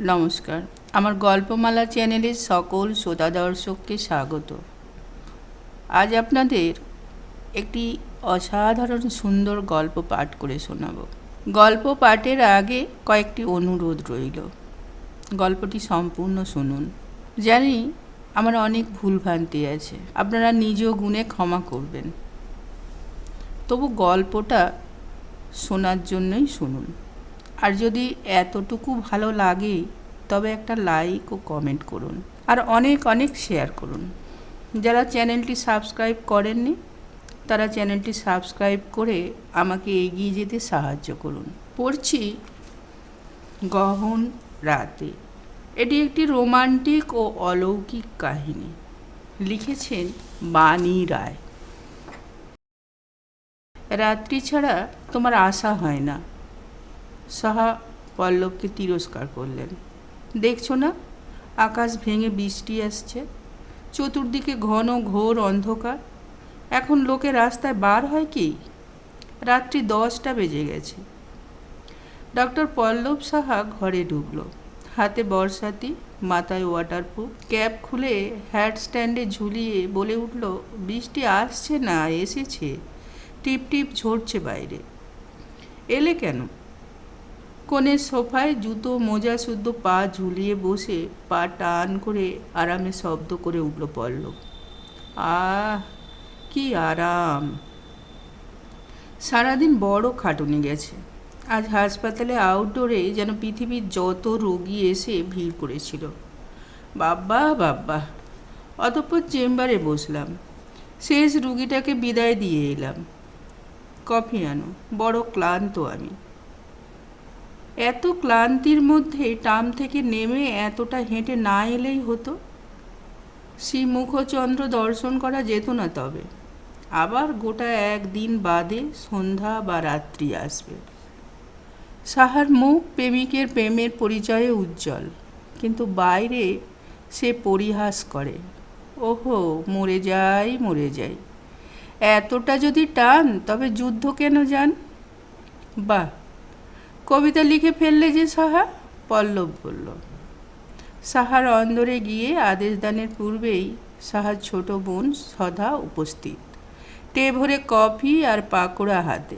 নমস্কার। আমার গল্পমালা চ্যানেলের সকল শ্রোতা দর্শককে স্বাগত। আজ আপনাদের একটি অসাধারণ সুন্দর গল্প পাঠ করে শোনাব। গল্প পাঠের আগে কয়েকটি অনুরোধ রইল। গল্পটি সম্পূর্ণ শুনুন। জানি আমার অনেক ভুলভ্রান্তি আছে। আপনারা নিজ গুণে ক্ষমা করবেন। তবু গল্পটা শোনার জন্যই শুনুন। আর যদি এতটুকু ভালো লাগে, তবে একটা লাইক ও কমেন্ট করুন। আর অনেক অনেক শেয়ার করুন। যারা চ্যানেলটি সাবস্ক্রাইব করেননি, তারা চ্যানেলটি সাবস্ক্রাইব করে আমাকে এগিয়ে যেতে সাহায্য করুন। পড়ছি গহন রাতে। এটি একটি রোমান্টিক ও অলৌকিক কাহিনী। লিখেছেন বাণী রায়। রাত্রি ছাড়া তোমার আশা হয় না। সাহা পল্লবকে তিরস্কার করলেন। দেখছ না, আকাশ ভেঙে বৃষ্টি আসছে, চতুর্দিকে ঘন ঘোর অন্ধকার। এখন লোকে রাস্তায় বার হয় কি? রাত্রি দশটা বেজে গেছে। ডক্টর পল্লব সাহা ঘরে ঢুকলো। হাতে বর্ষাতি মাথায় ওয়াটারপ্রুফ, ক্যাপ খুলে হ্যাট স্ট্যান্ডে ঝুলিয়ে বলে উঠল, বৃষ্টি আসছে না, এসেছে। টিপ টিপ ঝরছে বাইরে। এলে কেন? কোণের সোফায় জুতো মোজা শুদ্ধ পা ঝুলিয়ে বসে, পা টান করে আরামে শব্দ করে উঠল পল্লব। আহ, কি আরাম। সারাদিন বড় খাটুনি গেছে। আজ হাসপাতালে আউটডোরে যেন পৃথিবীর যত রোগী এসে ভিড় করেছিল। বাব্বা বাব্বা, অতঃপর চেম্বারে বসলাম। শেষ রুগীটাকে বিদায় দিয়ে এলাম। কফি আনো, বড় ক্লান্ত আমি। এত ক্লান্তির মধ্যে টাম থেকে নেমে এতটা হেঁটে না এলেই হতো। শ্রী মুখচন্দ্র দর্শন করা যেত না তবে। আবার গোটা একদিন বাদে সন্ধ্যা বা রাত্রি আসবে। সাহার মুখ প্রেমিকের প্রেমের পরিচয়ে উজ্জ্বল, কিন্তু বাইরে সে পরিহাস করে। ওহো, মরে যাই মরে যাই। এতটা যদি টান, তবে যুদ্ধ কেন যান বাহ! কবিতা লিখে ফেললে যে সাহা, পল্লব বলল। সাহার অন্দরে গিয়ে আদেশ দানের পূর্বেই সাহার ছোট বোন সদা উপস্থিত। টে ভরে কফি আর পাকোড়া হাতে।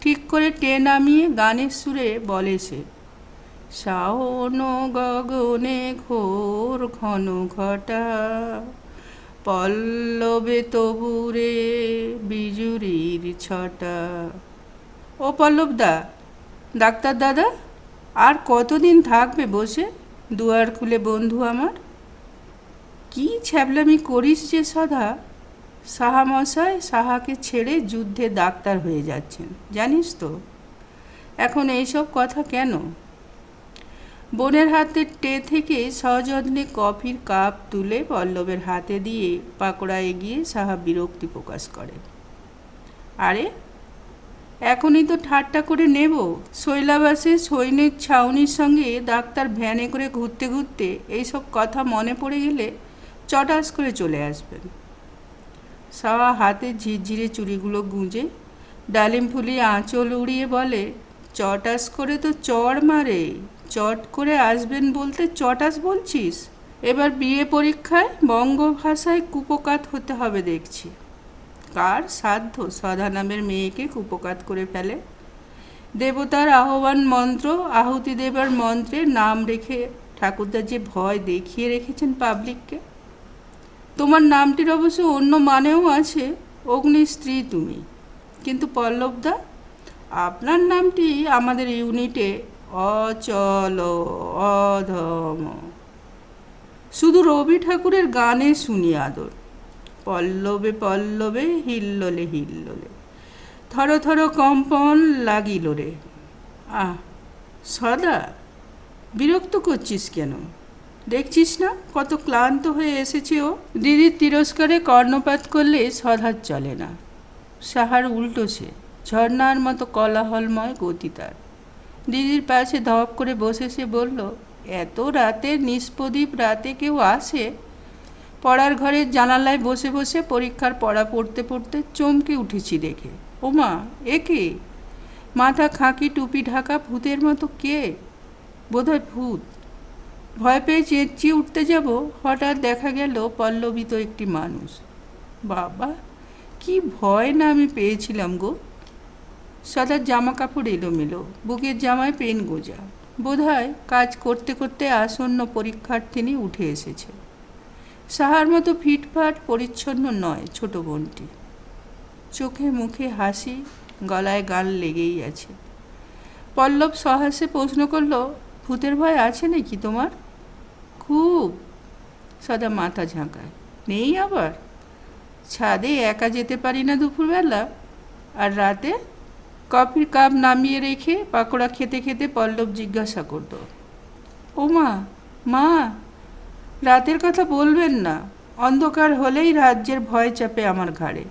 ঠিক করে টে নামিয়ে গানের সুরে বলে সে শাওন গগনে ঘোর ঘন ঘটা, পল্লবে তবুরে বিজুরির ছটা। ও পল্লবদা ডাক্তার দাদা, আর কতদিন থাকবে বসে? দুয়ার খুলে বন্ধু আমার। কি ছ্যাবলামি করিস যে সদা সাহামশাই সাহাকে ছেড়ে যুদ্ধে ডাক্তার হয়ে যাচ্ছেন, জানিস তো। এখন এইসব কথা কেন? বোনের হাতে টে থেকে সযত্নে কফির কাপ তুলে পল্লবের হাতে দিয়ে পাকোড়া এগিয়ে সাহা বিরক্তি প্রকাশ করে। আরে এখনই তো ঠাট্টা করে নেব। শৈলাবাসে সৈন্যের ছাউনির সঙ্গে ডাক্তার ভ্যানে করে ঘুরতে ঘুরতে এইসব কথা মনে পড়ে গেলে চটাস করে চলে আসবেন। সাওয়া হাতে ঝিরঝিরে চুড়িগুলো গুঁজে ডালিম ফুলিয়ে আঁচল উড়িয়ে বলে, চটাস করে তো চড় মারে, চট করে আসবেন বলতে চটাস বলছিস? এবার বিয়ে পরীক্ষায় বঙ্গ ভাষায় কুপকাত হতে হবে দেখছি। কার সাধ্য? সধা নামের মেয়েকে কুপকাত করে ফেলে। দেবতার আহ্বান মন্ত্র, আহুতি দেবার মন্ত্রে নাম রেখে ঠাকুরদা যে ভয় দেখিয়ে রেখেছেন পাবলিককে তোমার নামটির অবশ্য অন্য মানেও আছে, অগ্নি স্ত্রী তুমি। কিন্তু পল্লবদা, আপনার নামটি আমাদের ইউনিটে অচল, অধম। শুধু রবি ঠাকুরের গানে শুনি আদর। পল্লবে পল্লবে, হিল্লোলে হিল্লোলে। থর থর কম্পন লাগিল রে। আহ, সদা, বিরক্ত করছিস কেন? দেখছিস না কত ক্লান্ত হয়ে এসেছে ও? দিদির তিরস্কারে কর্ণপাত করলে সধার চলে না। সাহার উল্টো সে ঝর্নার মতো কলাহলময় গতি তার। দিদির পাশে ধপ করে বসে সে বলল, এত রাতে নিষ্পদীপ রাতে কেউ আসে? পড়ার ঘরের জানালায় বসে বসে পরীক্ষার পড়া পড়তে পড়তে চমকে উঠেছি দেখে। ওমা, এ কে? মাথা খাঁকি টুপি ঢাকা ভূতের মতো কে? বোধহয় ভূত। ভয় পেয়ে চেঁচিয়ে উঠতে যাব, হঠাৎ দেখা গেল পল্লবিত একটি মানুষ। বাবা, কি ভয় না আমি পেয়েছিলাম গো। সাদার জামা কাপড় এলোমেলো, বুকের জামায় পেন গোজা। বোধহয় কাজ করতে করতে আসন্ন পরীক্ষার্থিনী উঠে এসেছে। সাহার মতো ফিটফাট, পরিচ্ছন্ন নয় ছোট বোনটি। চোখে মুখে হাসি, গলায় গাল লেগেই আছে। পল্লব সহাসে প্রশ্ন করল, ভূতের ভয় আছে নাকি তোমার? খুব। সদা মাথা ঝাঁকায়। নেই আবার? ছাদে একা যেতে পারি না দুপুরবেলা। আর রাতে? কফির কাপ নামিয়ে রেখে পাকোড়া খেতে খেতে পল্লব জিজ্ঞাসা করতো ও মা মা রাতের কথা বলবেন না। অন্ধকার হলেই রাজ্যের ভয় চাপে আমার ঘাড়ে।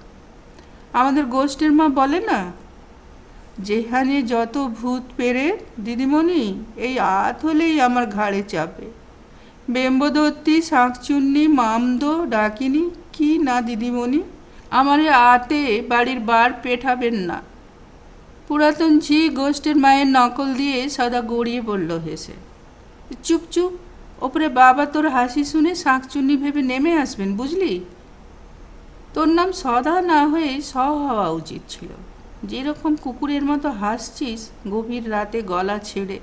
আমাদের গোষ্ঠীর মা বলে না, যেখানে যত ভূত পেরে, দিদিমণি, এই আত হলেই আমার ঘাড়ে চাপে। বেম্বদত্তি শাঁকচুন্নি মামদো, ডাকিনি, কি না দিদিমণি? আমার আতে বাড়ির বার পেঠাবেন না। পুরাতন ঝি গোষ্ঠীর মায়ের নকল দিয়ে সদা গড়িয়ে পড়ল হেসে, চুপ চুপ ওপরে বাবা তোর হাসি শুনে শাঁকচুন্নি ভেবে নেমে আসবেন, বুঝলি? তোর নাম সদা না হয়ে স হওয়া উচিত ছিল। যেরকম কুকুরের মতো হাসছিস, গভীর রাতে গলা ছেড়ে।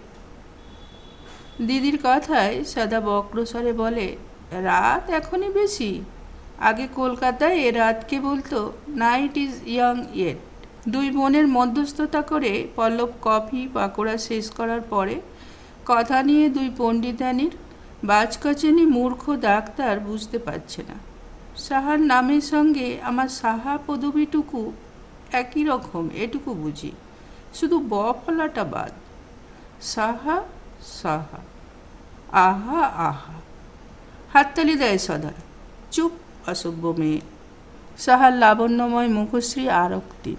দিদির কথায় সদা বক্রস্বরে বলে, রাত এখনই বেশি। আগে কলকাতায় এ রাতকে বলতো, নাইট ইজ ইয়াং ইয়েট। দুই বোনের মধ্যস্থতা করে পল্লব কফি পাকোড়া শেষ করার পরে কথা নিয়ে দুই পণ্ডিতানির বাজকচেনি মূর্খ ডাক্তার বুঝতে পারছে না। সাহার নামের সঙ্গে আমার সাহা পদবীটুকু একই রকম, এটুকু বুঝি। শুধু ব ফলাটা বাদ। সাহা সাহা। আহা আহা। হাততালি দেয় সদা। চুপ, অসভ্য মেয়ে। সাহার লাবণ্যময় মুখশ্রী আরক্তি।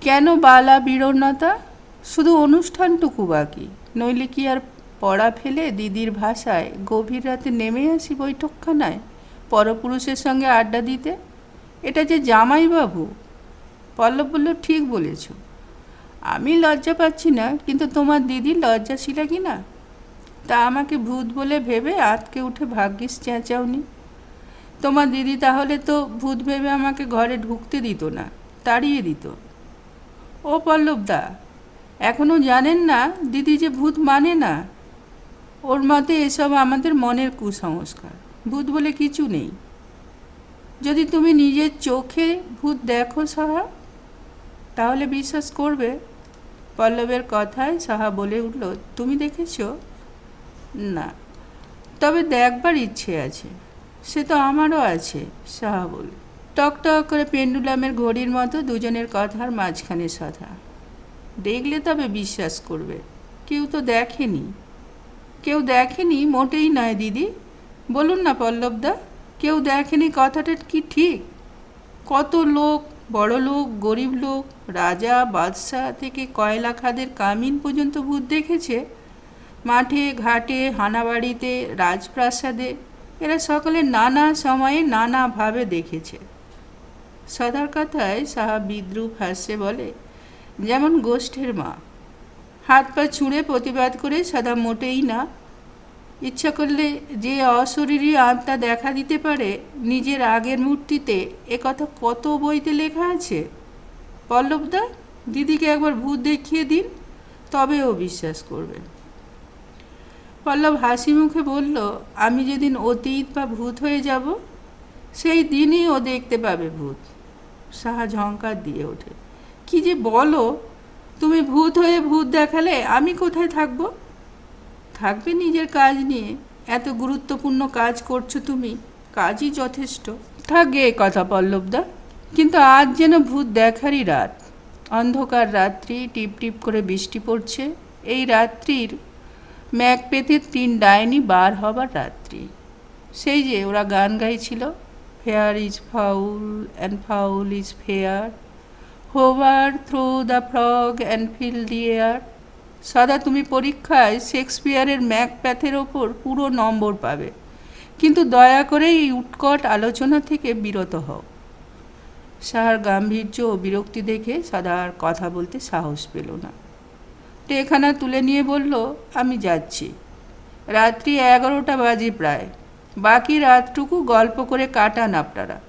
কেন বালা বিড়ন্নতা শুধু অনুষ্ঠানটুকু বাকি, নইলে কি আর পড়া ফেলে দিদির ভাষায় গভীর রাতে নেমে আসি বৈঠকখানায়। পরপুরুষের সঙ্গে আড্ডা দিতে। এটা যে জামাইবাবু? পল্লব বলল ঠিক বলেছ। আমি লজ্জা পাচ্ছি না, কিন্তু তোমার দিদি লজ্জাশীলা কি না? তা আমাকে ভূত বলে ভেবে আতকে উঠে ভাগ্যিস চেঁচাওনি। তোমার দিদি তাহলে তো ভূত ভেবে আমাকে ঘরে ঢুকতে দিত না, তাড়িয়ে দিত। ও পল্লবদা এখনও জানেন না দিদি যে ভূত মানে না? ওর মতে এসব আমাদের মনের কুসংস্কার। ভূত বলে কিছু নেই। যদি তুমি নিজের চোখে ভূত দেখো সাহা, তাহলে বিশ্বাস করবে। পল্লবের কথায় সাহা বলে উঠল, তুমি দেখেছ? না। তবে দেখবার ইচ্ছে আছে। সে তো আমারও আছে, সাহা বল। টক টক করে পেন্ডুলামের ঘড়ির মতো দুজনের কথার মাঝখানে সাধা। দেখলে তবে বিশ্বাস করবে। কেউ তো দেখেনি। কেউ দেখেনি, মোটেই নয় দিদি। বলুন না পল্লবদা, কেউ দেখেনি কথাটা কি ঠিক? কত লোক, বড় লোক, গরিব লোক, রাজা, বাদশাহ থেকে কয়লা খাদের কামিন পর্যন্ত ভূত দেখেছে? মাঠে, ঘাটে, হানাবাড়িতে, রাজপ্রাসাদে এরা সকলে নানা সময়ে নানাভাবে দেখেছে। সদার কথায় সাহা বিদ্রুপ হাসছে বলে, যেমন গোষ্ঠের মা। হাত পা ছুঁড়ে প্রতিবাদ করে সাদা মোটেই না। ইচ্ছা করলে যে অশরীরী আত্মা দেখা দিতে পারে, নিজের আগের মূর্তিতে। এ কথা কত বইতে লেখা আছে? পল্লবদা, দিদিকে একবার ভূত দেখিয়ে দিন, তবে ও বিশ্বাস করবে। পল্লব হাসি মুখে বলল, আমি যেদিন অতীত বা ভূত হয়ে যাব, সেই দিনই ও দেখতে পাবে ভূত। সাহা ঝঙ্কার দিয়ে ওঠে। কি যে বলো তুমি ভূত হয়ে ভূত দেখালে আমি কোথায় থাকব? থাকবে নিজের কাজ নিয়ে। এত গুরুত্বপূর্ণ কাজ করছ তুমি। কাজই যথেষ্ট। থাকবে এ কথা পল্লবদা। কিন্তু আজ যেন ভূত দেখারই রাত। অন্ধকার রাত্রি, টিপ টিপ করে বৃষ্টি পড়ছে। এই রাত্রির ম্যাক পেতে তিন ডাইনি বার হবার রাত্রি। সেই যে ওরা গান গাইছিল fair is foul and foul is fair hover through the frog and fill the air. সদা তুমি পরীক্ষায় শেক্সপিয়ারের ম্যাকপ্যাথের ওপর পুরো নম্বর পাবে। কিন্তু দয়া করে এই উৎকট আলোচনা থেকে বিরত হও। সাহার গাম্ভীর্য ও বিরক্তি দেখে সাদা আর কথা বলতে সাহস পেল না। টেখানা তুলে নিয়ে বলল, আমি যাচ্ছি। রাত্রি এগারোটা বাজে প্রায়। বাকি রাতটুকু গল্প করে কাটান আপনারা।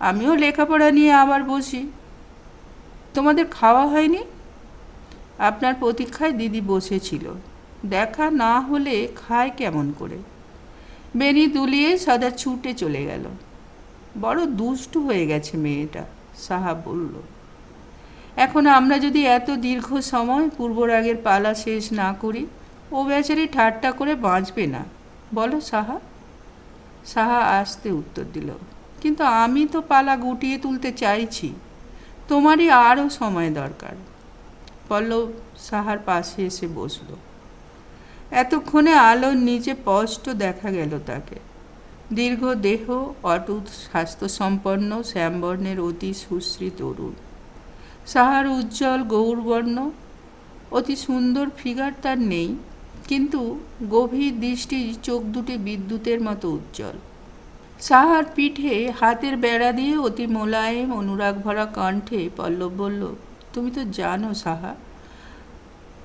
আমিও লেখাপড়া নিয়ে আবার বসি। তোমাদের খাওয়া হয়নি? আপনার প্রতীক্ষায় দিদি বসেছিল। দেখা না হলে খায় কেমন করে? বেনি দুলিয়ে সদা ছুটে চলে গেল। বড় দুষ্টু হয়ে গেছে মেয়েটা, সাহা বলল। এখন আমরা যদি এত দীর্ঘ সময় পূর্বরাগের পালা শেষ না করি, ও বেচারি ঠাট্টা করে বাঁচবে না। বলো সাহা। সাহা আসতে উত্তর দিল, কিন্তু আমি তো পালা গুটিয়ে তুলতে চাইছি। তোমারই আরও সময় দরকার। পল্লব সাহার পাশে এসে বসল। এতক্ষণে আলোর নিচে স্পষ্ট দেখা গেল তাকে। দীর্ঘ দেহ, অটুট স্বাস্থ্যসম্পন্ন শ্যামবর্ণের অতি সুশ্রী তরুণ। সাহার উজ্জ্বল গৌরবর্ণ, অতি সুন্দর ফিগার তার নেই, কিন্তু গভীর দৃষ্টি চোখ দুটি বিদ্যুতের মতো উজ্জ্বল। সাহার পিঠে হাতের বেড়া দিয়ে অতি মোলায়েম, অনুরাগ ভরা কণ্ঠে পল্লব বলল, তুমি তো জানো সাহা,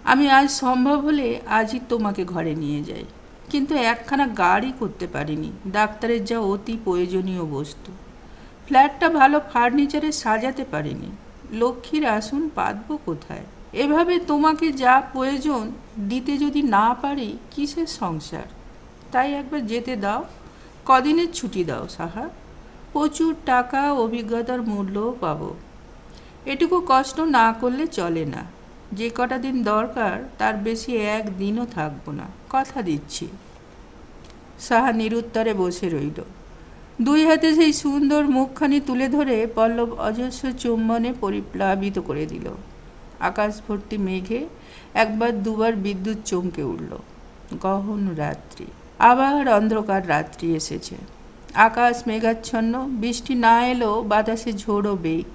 আমি আজ সম্ভব হলে আজই তোমাকে ঘরে নিয়ে যাই। কিন্তু একখানা গাড়ি করতে পারিনি, ডাক্তারের যা অতি প্রয়োজনীয় বস্তু। ফ্ল্যাটটা ভালো ফার্নিচারে সাজাতে পারিনি, লক্ষ্মীর আসন পাতবো কোথায়? এভাবে তোমাকে যা প্রয়োজন দিতে যদি না পারি, কিসের সংসার? তাই একবার যেতে দাও। কদিনের ছুটি দাও, সাহা। প্রচুর টাকা, অভিজ্ঞতার মূল্যও পাবো। এটুকু কষ্ট না করলে চলে না। যে কটা দিন দরকার, তার বেশি একদিনও থাকব না। কথা দিচ্ছি। সাহা নিরুত্তরে বসে রইল। দুই হাতে সেই সুন্দর মুখখানি তুলে ধরে পল্লব অজস্র চুম্বনে পরিপ্লাবিত করে দিল। আকাশ ভর্তি মেঘে একবার দুবার বিদ্যুৎ চমকে উঠল। গহন রাত্রি। আবার অন্ধকার রাত্রি এসেছে। আকাশ মেঘাচ্ছন্ন, বৃষ্টি না এলেও বাতাসে ঝোড়ো বেগ।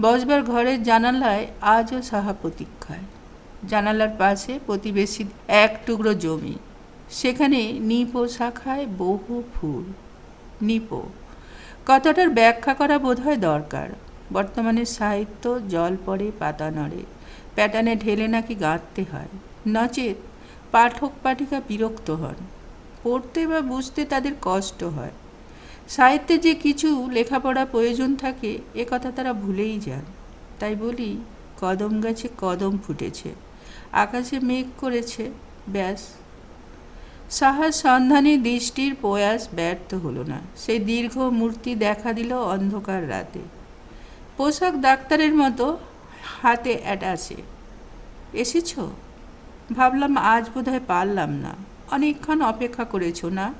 বসবার ঘরের জানালায় আজও সাহা প্রতীক্ষায়। জানালার পাশে প্রতিবেশী এক টুকরো জমি। সেখানে নিপো শাখায় বহু ফুল। নিপো, কথাটার ব্যাখ্যা করা বোধহয় দরকার। বর্তমানে সাহিত্য জল পড়ে পাতা নড়ে। প্যাটার্নে ঢেলে নাকি গাঁথতে হয়। নচেত পাঠক পাঠিকা বিরক্ত হন। পড়তে বা বুঝতে তাদের কষ্ট হয়। সাহিত্যে যে কিছু লেখাপড়া প্রয়োজন থাকে, এ কথা তারা ভুলেই যান। তাই বলি, কদম গাছে কদম ফুটেছে, আকাশে মেঘ করেছে, ব্যাস। সাহার সন্ধানী দৃষ্টির প্রয়াস ব্যর্থ হলো না। সেই দীর্ঘ মূর্তি দেখা দিল অন্ধকার রাতে। পোশাক ডাক্তারের মতো হাতে অ্যাটাচে এসেছ? ভাবলাম আজ বোধহয় পারলাম না। অনেকক্ষণ অপেক্ষা করেছ না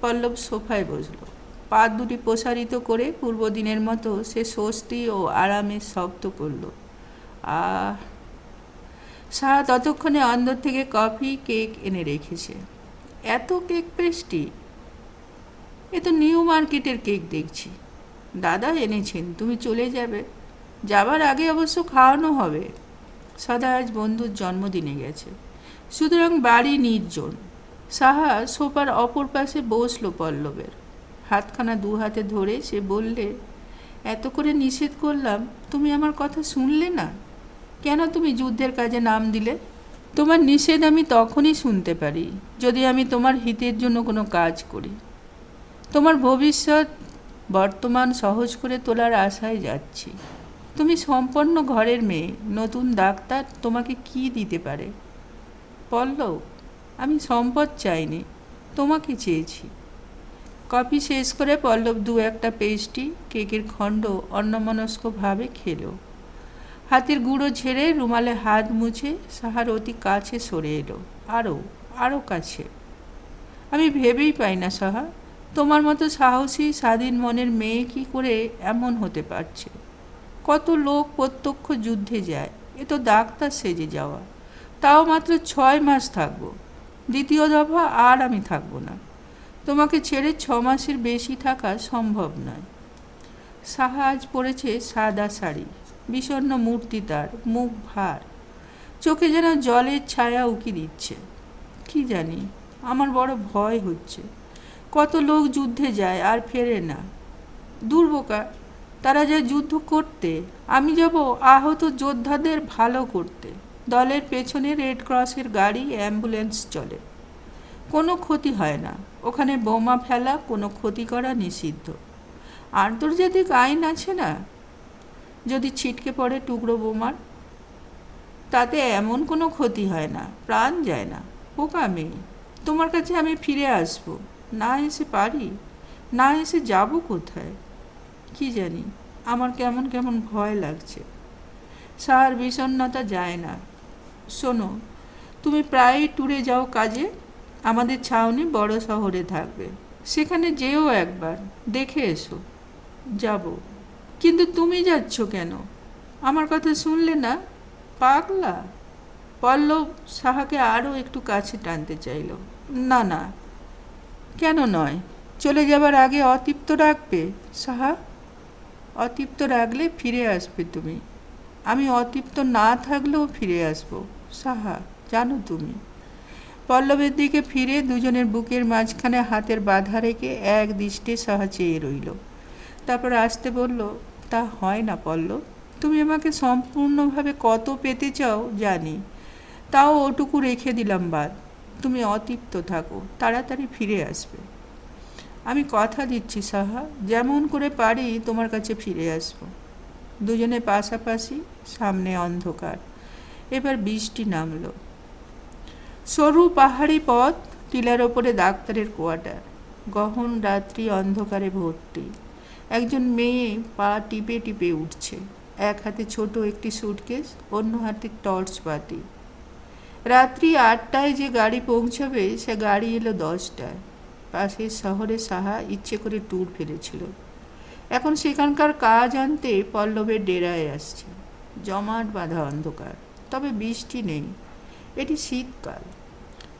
পল্লব সোফায় বসল। পা দুটি প্রসারিত করে পূর্বদিনের মতো সে স্বস্তি ও আরামে শব্দ করল, আহ! সাহা ততক্ষণে অন্দর থেকে কফি, কেক এনে রেখেছে। এত কেক পেস্টি? এ তো নিউ মার্কেটের কেক দেখছি। দাদা এনেছেন, তুমি চলে যাবে। যাবার আগে অবশ্য খাওয়ানো হবে। সদা আজ বন্ধুর জন্মদিনে গেছে। সুতরাং বাড়ি নির্জন। সাহা সোফার অপর পাশে বসল পল্লবের। হাতখানা দু হাতে ধরে সে বললে, এত করে নিষেধ করলাম, তুমি আমার কথা শুনলে না? কেন তুমি যুদ্ধের কাজে নাম দিলে? তোমার নিষেধ আমি তখনই শুনতে পারি, যদি আমি তোমার হিতের জন্য কোনো কাজ করি। তোমার ভবিষ্যৎ বর্তমান সহজ করে তোলার আশায় যাচ্ছি। তুমি সম্পন্ন ঘরের মেয়ে, নতুন ডাক্তার তোমাকে কি দিতে পারে? পল্লব, আমি সম্পদ চাইনি, তোমাকে চেয়েছি। কফি শেষ করে পল্লব দু একটা পেস্টি কেকের খণ্ড অন্যমনস্কভাবে খেলো। হাতের গুঁড়ো ঝেড়ে রুমালে হাত মুছে সাহার অতি কাছে সরে এলো আরও আরও কাছে। আমি ভেবেই পাই না সাহা, তোমার মতো সাহসী স্বাধীন মনের মেয়ে কি করে এমন হতে পারছে? কত লোক প্রত্যক্ষ যুদ্ধে যায়, এ তো ডাক্তার সেজে যাওয়া। তাও মাত্র ছয় মাস থাকব। দ্বিতীয় দফা আর আমি থাকব না। তোমাকে ছেড়ে ছ মাসের বেশি থাকা সম্ভব নয়। সাহা আজ পড়েছে সাদা শাড়ি বিষণ্ন মূর্তি তার, মুখ ভার। চোখে যেন জলের ছায়া উকি দিচ্ছে। কি জানি, আমার বড় ভয় হচ্ছে। কত লোক যুদ্ধে যায় আর ফেরে না। দুর্বোকা তারা যায় যুদ্ধ করতে, আমি যাব আহত যোদ্ধাদের ভালো করতে। দলের পেছনে রেড ক্রসের গাড়ি, অ্যাম্বুলেন্স চলে। কোনো ক্ষতি হয় না। ওখানে বোমা ফেলা, কোনো ক্ষতি করা নিষিদ্ধ। আন্তর্জাতিক আইন আছে না? যদি ছিটকে পড়ে টুকরো বোমার, তাতে এমন কোনো ক্ষতি হয় না। প্রাণ যায় না। বোকা মেয়ে। তোমার কাছে আমি ফিরে আসব। না এসে পারি? না এসে যাব কোথায়? কি জানি। আমার কেমন কেমন ভয় লাগছে। সার বিষণ্ণতা যায় না। শোনো, তুমি প্রায় ট্যুরে যাও কাজে, আমাদের ছাউনি বড় শহরে থাকবে। সেখানে যেও একবার, দেখে এসো। যাব। কিন্তু তুমি যাচ্ছ কেন? আমার কথা শুনলে না? পাগলা? পল্লব সাহাকে আরও একটু কাছে টানতে চাইল। না না। কেন নয়? চলে যাবার আগে অতৃপ্ত রাখবে, সাহা। অতৃপ্ত রাখলে ফিরে আসবে তুমি। আমি অতৃপ্ত না থাকলেও ফিরে আসব। সাহা, জানো তুমি। পল্লবের দিকে ফিরে দুজনের বুকের মাঝখানে হাতের বাধা রেখে এক দৃষ্টে সাহা চেয়ে রইল। তারপর আসতে বলল, তা হয় না পল্লব, তুমি আমাকে সম্পূর্ণভাবে কত পেতে চাও জানি। তাও ওটুকু রেখে দিলাম বাদ। তুমি অতৃপ্ত থাকো, তাড়াতাড়ি ফিরে আসবে। আমি কথা দিচ্ছি সাহা, যেমন করে পারি তোমার কাছে ফিরে আসব। দুজনে পাশাপাশি, সামনে অন্ধকার। এবার বৃষ্টি নামলো। সরু পাহাড়ি পথ টিলার ওপরে ডাক্তারের কোয়ার্টার। গহন রাত্রি অন্ধকারে ভর্তি। একজন মেয়ে পা টিপে টিপে উঠছে। এক হাতে ছোট একটি সুটকেস অন্য হাতে টর্চ বাতি। রাত্রি আটটায় যে গাড়ি পৌঁছাবে, সে গাড়ি এলো দশটায়। পাশের শহরে সাহা ইচ্ছে করে ট্যুর ফেলেছিল এখন সেখানকার কাজ আনতে পল্লবের ডেরায় আসছে। জমাট বাঁধা অন্ধকার। তবে বৃষ্টি নেই। এটি শীতকাল।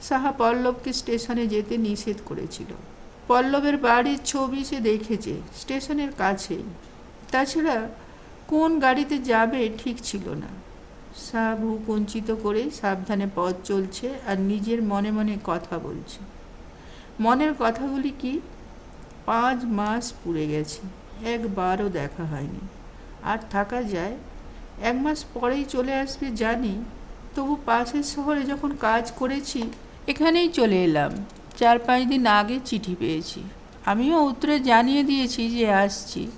সাহা পল্লবকে স্টেশনে যেতে নিষেধ করেছিল। পল্লবের বাড়ির ছবি সে দেখেছে, স্টেশনের কাছেই। তাছাড়া কোন গাড়িতে যাবে ঠিক ছিল না। সাহা ভূ কুঞ্চিত করে সাবধানে পথ চলছে আর নিজের মনে মনে কথা বলছে। মনের কথাগুলি কি? পাঁচ মাস পুড়ে গেছে, একবারও দেখা হয়নি। আর থাকা যায় এক মাস পরেই চলে আসবে জানি। তবু পাশের শহরে যখন কাজ করেছি, এখানেই চলে এলাম। চার পাঁচ দিন আগে চিঠি পেয়েছি। আমিও উত্তরে জানিয়ে দিয়েছি যে আসছি।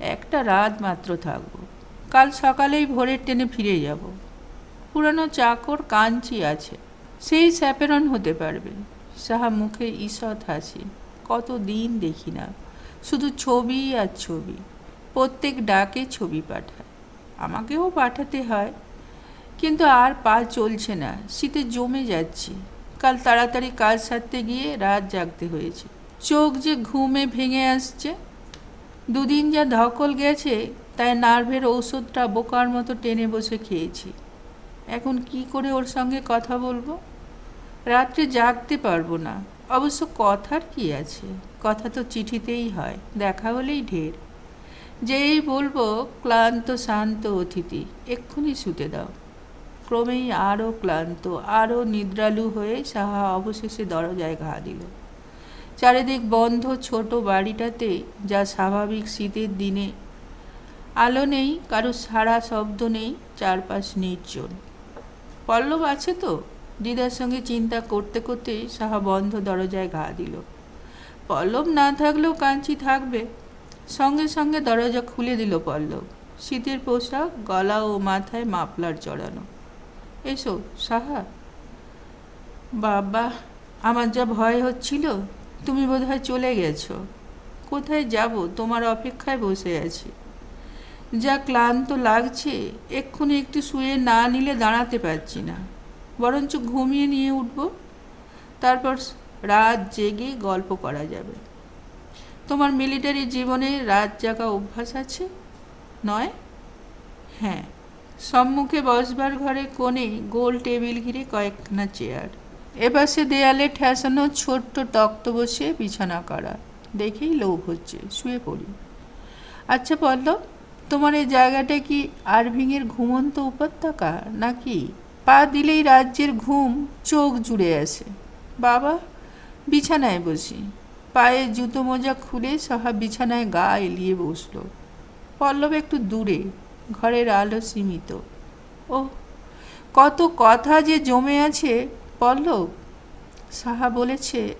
একটা রাত মাত্র থাকব। কাল সকালেই ভোরের ট্রেনে ফিরে যাব। পুরানো চাকর কাঞ্চি আছে। সেই স্যাপেরন হতে পারবে। সাহা মুখে ঈষৎ হাসি। কত দিন দেখি না। শুধু ছবি আর ছবি। প্রত্যেক ডাকে ছবি পাঠায়। আমাকেও পাঠাতে হয়। কিন্তু আর পা চলছে না, শীতে জমে যাচ্ছি। কাল তাড়াতাড়ি কাজ সারতে গিয়ে রাত জাগতে হয়েছে। চোখ যে ঘুমে ভেঙে আসছে, দুদিন যা ধকল গেছে, তাই নার্ভের ঔষধটা বোকার মতো টেনে বসে খেয়েছি। এখন কি করে ওর সঙ্গে কথা বলব? রাত্রে জাগতে পারব না। অবশ্য কথার কি আছে? কথা তো চিঠিতেই হয়, দেখা হলেই ঢের। যেই বলব, ক্লান্ত, শান্ত অতিথি, এক্ষুনি শুতে দাও। ক্রমেই আরও ক্লান্ত আরও নিদ্রালু হয়ে সাহা অবশেষে দরজায় ঘা দিল। চারিদিক বন্ধ ছোট বাড়িটাতে যা স্বাভাবিক শীতের দিনে। আলো নেই, কারও সারা শব্দ নেই, চারপাশ নির্জন। পল্লব আছে তো? দিদার সঙ্গে চিন্তা করতে করতেই সাহা বন্ধ দরজায় ঘা দিল। পল্লব না থাকলেও কাঞ্চি থাকবে। সঙ্গে সঙ্গে দরজা খুলে দিল পল্লব। শীতের পোশাক, গলা ও মাথায় মাফলার চড়ানো। এসো, সাহা। বাবা, আমার যা ভয় হচ্ছিল, তুমি বোধহয় চলে গেছো। কোথায় যাব? তোমার অপেক্ষায় বসে আছি। যা ক্লান্ত লাগছে, এক্ষুনি একটু শুয়ে না নিলে দাঁড়াতে পারছি না। বরঞ্চ ঘুমিয়ে নিয়ে উঠব। তারপর রাত জেগে গল্প করা যাবে। তোমার মিলিটারি জীবনে রাত জাগা অভ্যাস আছে? নয়? হ্যাঁ। সম্মুখে বসবার ঘরে কোণে গোল টেবিল ঘিরে কয়েকখানা চেয়ার। এপাশে দেয়ালে ঠেসানো ছোট্ট তক্ত বসে বিছানা করা। দেখেই লোভ হচ্ছে, শুয়ে পড়ি। আচ্ছা পল্লব, তোমার এই জায়গাটা কি আরভিংয়ের ঘুমন্ত উপত্যকা নাকি পা দিলেই রাজ্যের ঘুম চোখ জুড়ে আসে? বাবা, বিছানায় বসি। পায়ে জুতো মোজা খুলে সাহা বিছানায় গা এলিয়ে বসল। পল্লব একটু দূরে, ঘরের আলো সীমিত। ও কত কথা যে জমে আছে, পল্লব। সাহা বলেছে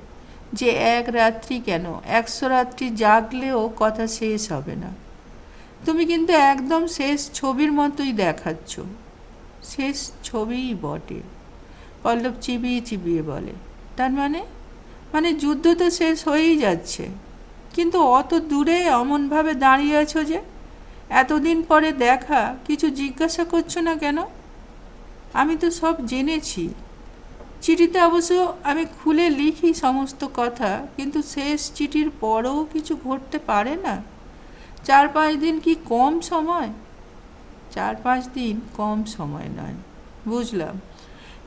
যে এক রাত্রি কেন, একশো রাত্রি জাগলেও কথা শেষ হবে না। তুমি কিন্তু একদম শেষ ছবির মতোই দেখাচ্ছ। শেষ ছবিই বটে, পল্লব চিবিয়ে চিবিয়ে বলে। তার মানে? মানে যুদ্ধ তো শেষ হয়েই যাচ্ছে। কিন্তু অত দূরে অমনভাবে দাঁড়িয়ে আছো যে? এতদিন পরে দেখা, কিছু জিজ্ঞাসা করছ না কেন? আমি তো সব জেনেছি। চিঠিতে অবশ্য আমি খুলে লিখি সমস্ত কথা, কিন্তু শেষ চিঠির পরেও কিছু ঘটতে পারে না। চার পাঁচ দিন কি কম সময়? চার পাঁচ দিন কম সময় নয়, বুঝলাম।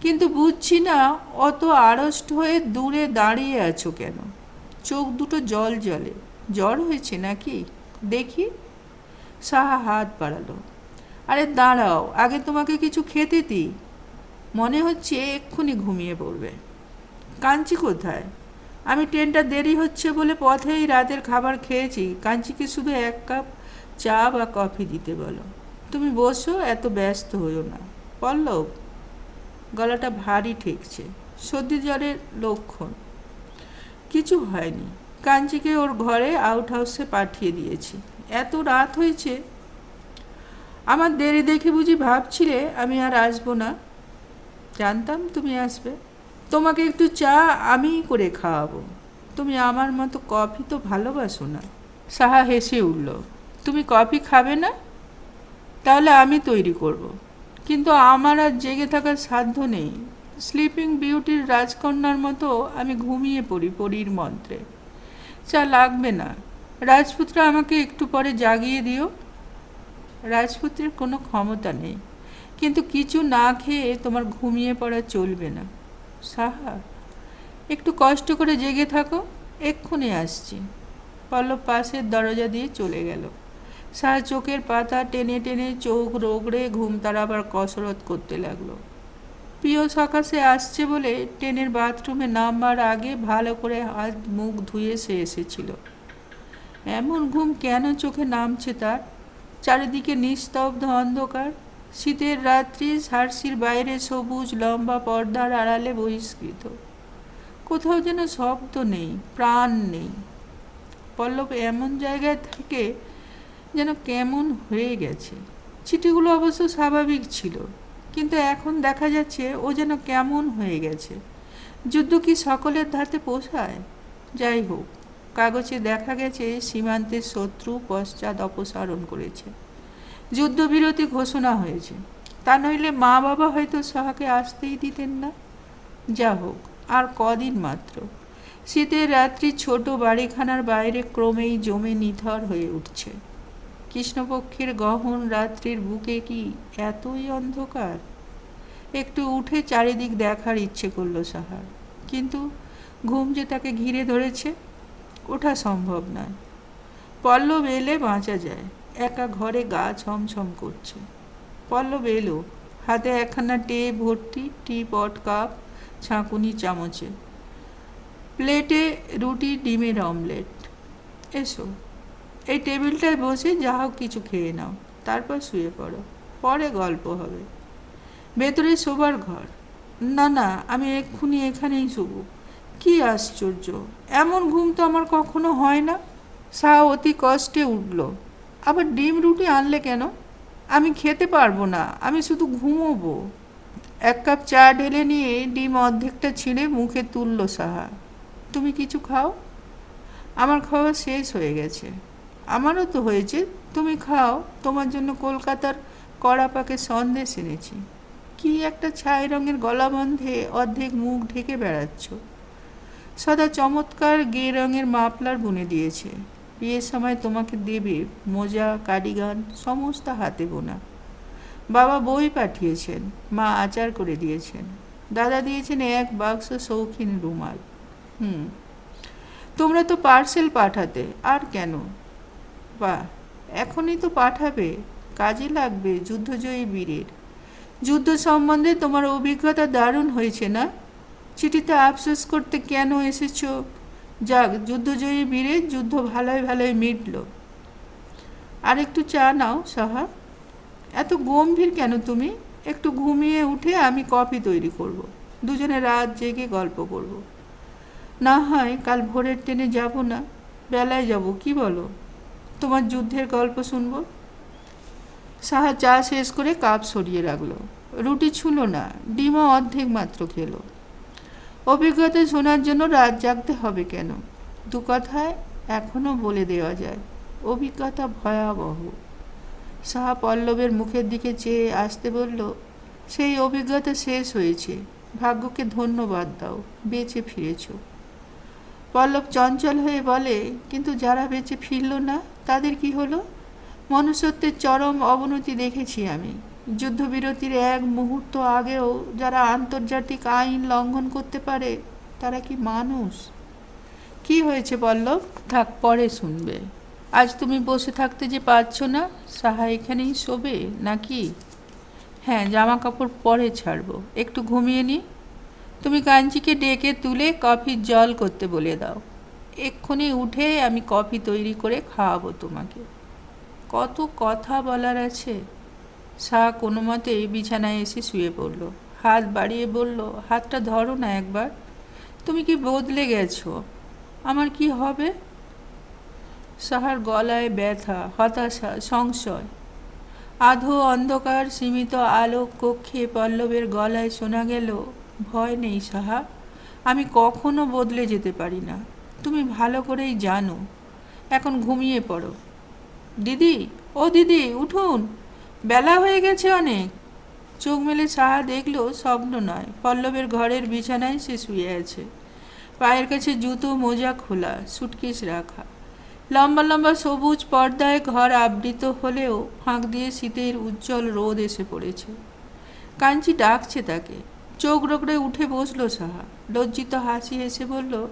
কিন্তু বুঝছি না অত আড়ষ্ট হয়ে দূরে দাঁড়িয়ে আছো কেন? চোখ দুটো জল জলে। জ্বর হয়েছে নাকি? দেখি। সাহা হাত বাড়ালো। আরে দাঁড়াও, আগে তোমাকে কিছু খেতে দিই। মনে হচ্ছে এক্ষুনি ঘুমিয়ে পড়বে। কাঞ্চি কোথায়? আমি ট্রেনটা দেরি হচ্ছে বলে পথেই রাতের খাবার খেয়েছি। কাঞ্চিকে শুধু এক কাপ চা বা কফি দিতে বলো। তুমি বসো, এত ব্যস্ত হইও না। পল্লব গলাটা ভারী ঠেকছে। সর্দি জ্বরের লক্ষণ। কিছু হয়নি। কাঞ্চিকে ওর ঘরে আউট হাউসে পাঠিয়ে দিয়েছি। এত রাত হয়েছে। আমার দেরি দেখে বুঝি ভাবছিলে আমি আর আসব না। জানতাম তুমি আসবে। তোমাকে একটু চা আমিই করে খাওয়াবো। তুমি আমার মতো কফি তো ভালোবাসো না। সাহা হেসে উঠল। তুমি কফি খাবে না? তাহলে আমি তৈরি করব। কিন্তু আমার আর জেগে থাকার সাধ্য নেই। স্লিপিং বিউটির রাজকন্যার মতো আমি ঘুমিয়ে পড়ি পরীর মন্ত্রে। চা লাগবে না। রাজপুত্র আমাকে একটু পরে জাগিয়ে দিও। রাজপুত্রের কোনো ক্ষমতা নেই। কিন্তু কিছু না খেয়ে তোমার ঘুমিয়ে পড়া চলবে না। সাহা, একটু কষ্ট করে জেগে থাকো। এক্ষুনি আসছি। পল্লব পাশের দরজা দিয়ে চলে গেল। সাহা চোখের পাতা টেনে টেনে চোখ রোগড়ে ঘুম তার আবার কসরত করতে লাগল। প্রিয় সকাশে আসছে বলে ট্রেনের বাথরুমে নামবার আগে ভালো করে হাত মুখ ধুয়ে সে এসেছিল। এমন ঘুম কেন চোখে নামছে তার? চারিদিকে নিস্তব্ধ অন্ধকার। শীতের রাত্রি সার্সির বাইরে সবুজ লম্বা পর্দার আড়ালে বহিষ্কৃত। কোথাও যেন শব্দ নেই, প্রাণ নেই। পল্লব এমন জায়গায় থেকে যেন কেমন হয়ে গেছে। চিঠিগুলো অবশ্য স্বাভাবিক ছিল, কিন্তু এখন দেখা যাচ্ছে ও যেন কেমন হয়ে গেছে। যুদ্ধ কি সকলের ধাতে পোষায়? যাই হোক, কাগজে দেখা গেছে সীমান্তের শত্রু পশ্চাৎ অপসারণ করেছে। যুদ্ধবিরতি ঘোষণা হয়েছে। তা নইলে মা বাবা হয়তো সাহাকে আসতেই দিতেন না। যা হোক, আর কদিন মাত্র। শীতের রাত্রি ছোট বাড়িখানার বাইরে ক্রমেই জমে নিথর হয়ে উঠছে। কৃষ্ণপক্ষের গহন রাত্রির বুকে কি এতই অন্ধকার? একটু উঠে চারিদিক দেখার ইচ্ছে করল সাহার। কিন্তু ঘুম যে তাকে ঘিরে ধরেছে, ওঠা সম্ভব নয়। পল্লব এলে বাঁচা যায়, একা ঘরে গা ছমছম করছে। পল্লব এলো, হাতে একখানা টে ভর্তি, টি পট কাপ, ছাঁকুনি চামচে। প্লেটে রুটি, ডিমের অমলেট। এসো। এই টেবিলটায় বসে যা হোক কিছু খেয়ে নাও। তারপর শুয়ে পড়ো। পরে গল্প হবে। ভেতরে শোবার ঘর। না না, আমি এক্ষুনি এখানেই শুব। কি আশ্চর্য! এমন ঘুম তো আমার কখনো হয় না। শাহ অতি কষ্টে উঠল। আবার ডিম রুটি আনলে কেন? আমি খেতে পারব না, আমি শুধু ঘুমোবো। এক কাপ চা ঢেলে নিয়ে ডিম অর্ধেকটা ছিঁড়ে মুখে তুলল সাহা। তুমি কিছু খাও? আমার খাওয়া শেষ হয়ে গেছে। আমারও তো হয়েছে। তুমি খাও, তোমার জন্য কলকাতার কড়া পাকে সন্দেশ এনেছি। কি একটা ছাই রঙের গলা বন্ধে অর্ধেক মুখ ঢেকে বেড়াচ্ছ। সদা চমৎকার গে রঙের মাপলার বুনে দিয়েছে। বিয়ের সময় তোমাকে দেবে মোজা কাডিগান সমস্ত হাতে বোনা। বাবা বই পাঠিয়েছেন, মা আচার করে দিয়েছেন। দাদা দিয়েছেন এক বাক্স শৌখিন রুমাল। হুম, তোমরা তো পার্সেল পাঠাতে, আর কেন? বা এখনই তো পাঠাবে। কাজে লাগবে যুদ্ধজয়ী বীরের। যুদ্ধ সম্বন্ধে তোমার অভিজ্ঞতা দারুণ হয়েছে না? চিঠিতে আফসোস করতে কেন এসেছ? যাক, যুদ্ধজয়ী বীরের যুদ্ধ ভালোই ভালোই মিটল। আর একটু চা নাও, সাহা। এত গম্ভীর কেন তুমি? একটু ঘুমিয়ে উঠে আমি কফি তৈরি করব। দুজনে রাত জেগে গল্প করব। না হয় কাল ভোরের ট্রেনে যাব না। বেলায় যাব, কি বলো? তোমার যুদ্ধের গল্প শুনব? সাহা চা শেষ করে কাপ সরিয়ে রাখল। রুটি ছুলো না, ডিমও অর্ধেক মাত্র খেলো। অভিজ্ঞতা শোনার জন্য রাত জাগতে হবে কেন? দু কথায় এখনও বলে দেওয়া যায়, অভিজ্ঞতা ভয়াবহ। সাহা পল্লবের মুখের দিকে চেয়ে আসতে বলল, সেই অভিজ্ঞতা শেষ হয়েছে, ভাগ্যকে ধন্যবাদ দাও, বেঁচে ফিরেছ। পল্লব চঞ্চল হয়ে বলে, কিন্তু যারা বেঁচে ফিরল না তাদের কি হলো? মনুষ্যত্বের চরম অবনতি দেখেছি আমি। যুদ্ধবিরতির এক মুহূর্ত আগেও যারা আন্তর্জাতিক আইন লঙ্ঘন করতে পারে, তারা কি মানুষ? কি হয়েছে পল্লব থাক, পরে শুনবে। আজ তুমি বসে থাকতে যে পারছ না, সাহা এখানেই শোবে নাকি? হ্যাঁ জামা কাপড় পরে ছাড়বো। একটু ঘুমিয়ে নি। তুমি কাঞ্চিকে ডেকে তুলে কফির জল করতে বলে দাও। এক্ষুনি উঠে আমি কফি তৈরি করে খাওয়াবো তোমাকে। কত কথা বলার আছে। শাহ কোনো মতেই বিছানায় এসে শুয়ে পড়ল। হাত বাড়িয়ে বলল, হাতটা ধরো না একবার। তুমি কি বদলে গেছো? আমার কি হবে? সাহার গলায় ব্যথা, হতাশা, সংশয়। আধো অন্ধকার সীমিত আলোক কক্ষে পল্লবের গলায় শোনা গেল, ভয় নেই সাহা, আমি কখনো বদলে যেতে পারি না। তুমি ভালো করেই জানো। এখন ঘুমিয়ে পড়ো। দিদি, ও দিদি, উঠুন। বেলা হয়ে গেছে অনেক। চোখ মেলে সাহা দেখল স্বপ্ন নয়। পল্লবের ঘরের বিছানায় সে শুয়ে আছে। পায়ের কাছে জুতো, মোজা খোলা, সুটকেস রাখা। লম্বা লম্বা সবুজ পর্দায় ঘর আবৃত হলেও ফাঁক দিয়ে শীতের উজ্জ্বল রোদ এসে পড়েছে। কাঞ্চি ডাকছে তাকে। চোখ রোগড়ে উঠে বসল সাহা। লজ্জিত হাসি এসে বলল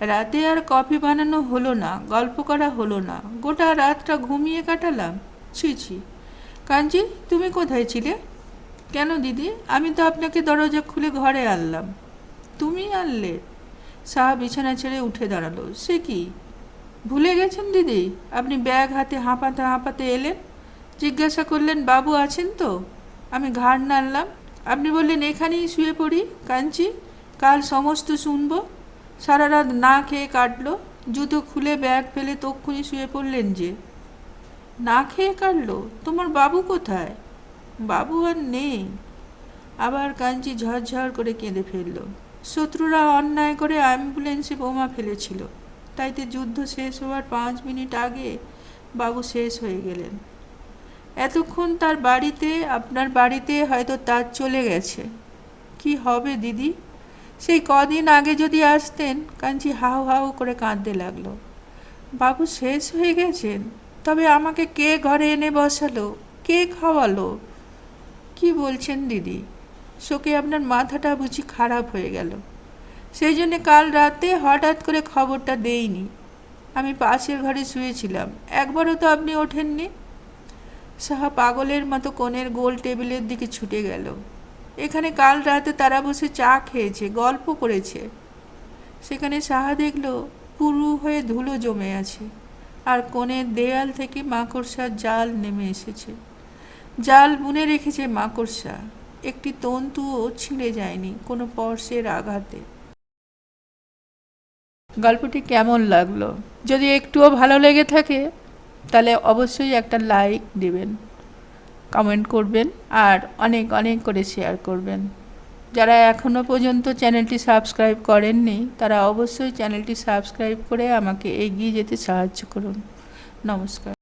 রাতে আর কফি বানানো হলো না, গল্প করা হলো না। গোটা রাতটা ঘুমিয়ে কাটালাম। ছি ছি। কাঞ্চি, তুমি কোথায় ছিলে? কেন দিদি? আমি তো আপনাকে দরজা খুলে ঘরে আনলাম। তুমি আনলে। সাহা বিছানা ছেড়ে উঠে দাঁড়াল। সে কি? ভুলে গেছেন দিদি? আপনি ব্যাগ হাতে হাঁপাতে হাঁপাতে এলেন? জিজ্ঞাসা করলেন, বাবু আছেন তো? আমি ঘাড় নাড়লাম। আপনি বললেন, এখানেই শুয়ে পড়ি, কাঞ্চি। কাল সমস্ত শুনব। সারা রাত না খেয়ে কাটলো। জুতো খুলে ব্যাগ ফেলে তক্ষুনি শুয়ে পড়লেন যে। না খেয়ে কাটলো? তোমার বাবু কোথায়? বাবু আর নেই। আবার কাঞ্চি ঝরঝর করে কেঁদে ফেলল। শত্রুরা অন্যায় করে অ্যাম্বুলেন্সে বোমা ফেলেছিল। তাইতে যুদ্ধ শেষ হওয়ার পাঁচ মিনিট আগে বাবু শেষ হয়ে গেলেন। এতক্ষণ তার বাড়িতে, আপনার বাড়িতে হয়তো তার চলে গেছে। কি হবে দিদি? সেই কদিন আগে যদি আসতেন, কাঞ্চি হাউ হাউ করে কাঁদতে লাগল। বাবু, শেষ হয়ে গেছেন? তবে আমাকে কে ঘরে এনে বসালো? কে খাওয়ালো? কি বলছেন দিদি? শোকে আপনার মাথাটা বুঝি খারাপ হয়ে গেল। সেই জন্যে কাল রাতে হঠাৎ করে খবরটা দেইনি। আমি পাশের ঘরে শুয়েছিলাম। একবারও তো আপনি ওঠেননি? সাহা পাগলের মতো কোণের গোল টেবিলের দিকে ছুটে গেল। এখানে কাল রাতে তারা বসে চা খেয়েছে, গল্প করেছে। সেখানে সাহা দেখল, পুরু হয়ে ধুলো জমে আছে, আর কোণের দেয়াল থেকে মাকড়সার জাল নেমে এসেছে। জাল বুনে রেখেছে মাকড়সা। একটি তন্তুও ছিঁড়ে যায়নি কোনো পর্শের আঘাতে। গল্পটি কেমন লাগল? যদি একটুও ভালো লেগে থাকে, তাহলে অবশ্যই একটা লাইক দিবেন। কমেন্ট করবেন আর অনেক অনেক করে শেয়ার করবেন। যারা এখনও পর্যন্ত চ্যানেলটি সাবস্ক্রাইব করেননি, তারা অবশ্যই চ্যানেলটি সাবস্ক্রাইব করে আমাকে এগিয়ে যেতে সাহায্য করুন। নমস্কার।